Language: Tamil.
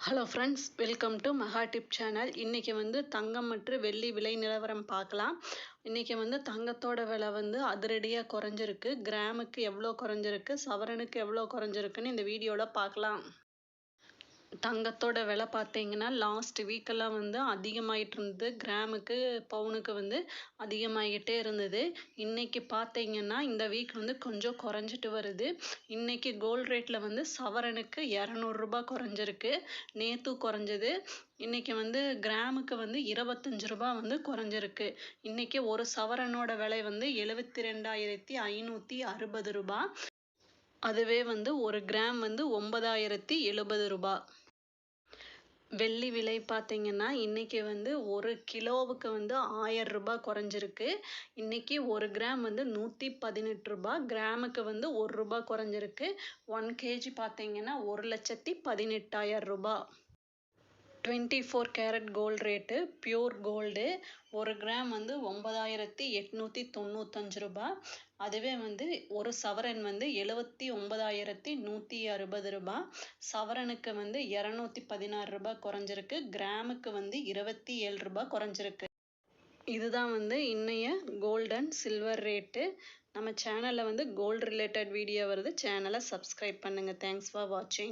Hello friends welcome to Maha tip channel இன்றைக்கி வந்து தங்கம் மற்றும் வெள்ளி விலை நிலவரம் பார்க்கலாம். இன்றைக்கி வந்து தங்கத்தோட விலை வந்து அதிரடியாக குறைஞ்சிருக்கு. கிராமுக்கு எவ்வளோ குறைஞ்சிருக்கு? சவரனுக்கு எவ்வளோ குறைஞ்சிருக்குன்னு இந்த வீடியோவில் பார்க்கலாம். தங்கத்தோட விலை பார்த்தீங்கன்னா லாஸ்ட் வீக்கெல்லாம் வந்து அதிகமாயிட்டு இருந்தது கிராமுக்கு பவுனுக்கு வந்து அதிகமாகிட்டே இருந்தது. இன்னைக்கு பார்த்தீங்கன்னா இந்த வீக் வந்து கொஞ்சம் குறைஞ்சிட்டு வருது. இன்னைக்கு கோல்ட் ரேட்டில் வந்து சவரனுக்கு இரநூறுபா குறைஞ்சிருக்கு. நேற்று குறைஞ்சது. இன்னைக்கு வந்து கிராமுக்கு வந்து இருபத்தஞ்சு ரூபா வந்து குறைஞ்சிருக்கு. இன்னைக்கு ஒரு சவரனோட விலை வந்து எழுபத்தி ரெண்டாயிரத்தி ஐநூற்றி அறுபது ரூபா அதுவே வந்து ஒரு கிராம் வந்து ஒன்பதாயிரத்தி எழுபது ரூபா வெள்ளி விலை பார்த்தீங்கன்னா இன்றைக்கி வந்து ஒரு கிலோவுக்கு வந்து ஆயிரம் ரூபாய் குறைஞ்சிருக்கு. இன்றைக்கி ஒரு கிராம் வந்து நூற்றி பதினெட்டு ரூபாய் கிராமுக்கு வந்து ஒரு ரூபாய் குறைஞ்சிருக்கு. ஒன் கேஜி பார்த்தீங்கன்னா ஒரு லட்சத்தி பதினெட்டாயிரம் ரூபாய். Twenty four carat gold rate pure gold ஒரு கிராம் வந்து ஒன்பதாயிரத்தி எட்நூற்றி தொண்ணூத்தஞ்சு ரூபா அதுவே வந்து ஒரு சவரன் வந்து எழுவத்தி ஒன்பதாயிரத்தி நூற்றி அறுபது ரூபா சவரனுக்கு வந்து இரநூத்தி பதினாறு ரூபாய் குறைஞ்சிருக்கு. கிராமுக்கு வந்து இருபத்தி ஏழு ரூபாய் குறைஞ்சிருக்கு. இதுதான் வந்து இன்னைய கோல்டு அண்ட் சில்வர் ரேட்டு நம்ம சேனலில் வந்து கோல்டு ரிலேட்டட் வீடியோ வருது. சேனலை சப்ஸ்கிரைப் பண்ணுங்கள் தேங்க்ஸ் ஃபார் வாட்சிங்